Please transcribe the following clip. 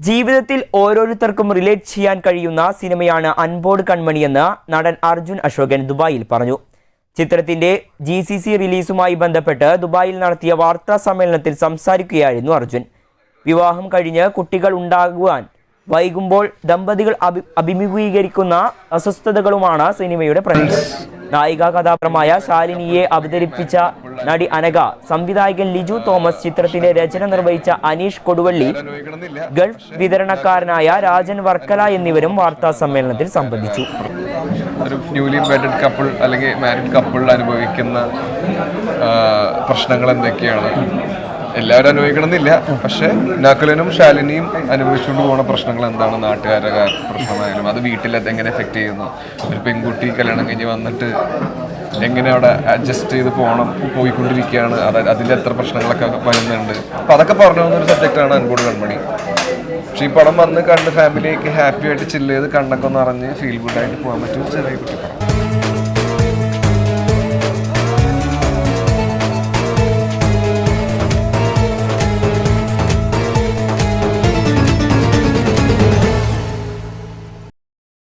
ജീവിതത്തിൽ ഓരോരുത്തർക്കും റിലേറ്റ് ചെയ്യാൻ കഴിയുന്ന സിനിമയാണ് അൻപോട് കൺമണിയെന്ന് നടൻ അർജുൻ അശോകൻ ദുബായിൽ പറഞ്ഞു. ചിത്രത്തിന്റെ ജി സി സി റിലീസുമായി ബന്ധപ്പെട്ട് ദുബായിൽ നടത്തിയ വാർത്താ സമ്മേളനത്തിൽ സംസാരിക്കുകയായിരുന്നു അർജുൻ. വിവാഹം കഴിഞ്ഞ് കുട്ടികൾ ഉണ്ടാകുവാൻ വൈകുമ്പോൾ ദമ്പതികൾ അഭി അഭിമുഖീകരിക്കുന്ന അസ്വസ്ഥതകളുമാണ് സിനിമയുടെ പ്രമേയം നായിക കഥാപാത്രമായ ശാലിനിയെ അവതരിപ്പിച്ച നടി അനക സംവിധായകൻ ലിജു തോമസ് ചിത്രത്തിന്റെ രചന നിർവഹിച്ച അനീഷ് കൊടുവള്ളി ഗൾഫ് വിതരണക്കാരനായ രാജൻ വർക്കല എന്നിവരും വാർത്താ സമ്മേളനത്തിൽ സംബന്ധിച്ചു. ഒരു ന്യൂലി വെഡഡ് കപ്പിൾ അല്ലെങ്കിൽ മാരിഡ് കപ്പിൾ അനുഭവിക്കുന്ന പ്രശ്നങ്ങൾ എന്തൊക്കെയാണ്? എല്ലാവരും അനുഭവിക്കണമെന്നില്ല. പക്ഷേ നക്കലിനും ശാലിനിയും അനുഭവിച്ചുകൊണ്ട് പോകുന്ന പ്രശ്നങ്ങൾ എന്താണ്? നാട്ടുകാരുടെ പ്രശ്നമായാലും അത് വീട്ടിൽ എങ്ങനെ എഫക്റ്റ് ചെയ്യുന്നു? ഒരു പെൺകുട്ടി കല്യാണം കഴിഞ്ഞ് വന്നിട്ട് എങ്ങനെ അവിടെ അഡ്ജസ്റ്റ് ചെയ്ത് പോകണം പോയിക്കൊണ്ടിരിക്കുകയാണ്. അതായത് അതിന്റെ എത്ര പ്രശ്നങ്ങളൊക്കെ വരുന്നുണ്ട്. അപ്പം അതൊക്കെ പറഞ്ഞു പോകുന്നൊരു സബ്ജക്റ്റാണ് അൻപോട് കൺമണി. പക്ഷെ ഈ പടം വന്ന് കണ്ട് ഫാമിലിയൊക്കെ ഹാപ്പി ആയിട്ട് ചില്ല് ചെയ്ത് കണ്ണൊക്കെ ഒന്ന് അറിഞ്ഞ് ഫീൽ ഗുഡായിട്ട് പോകാൻ പറ്റും ചെറിയ കുട്ടി പടം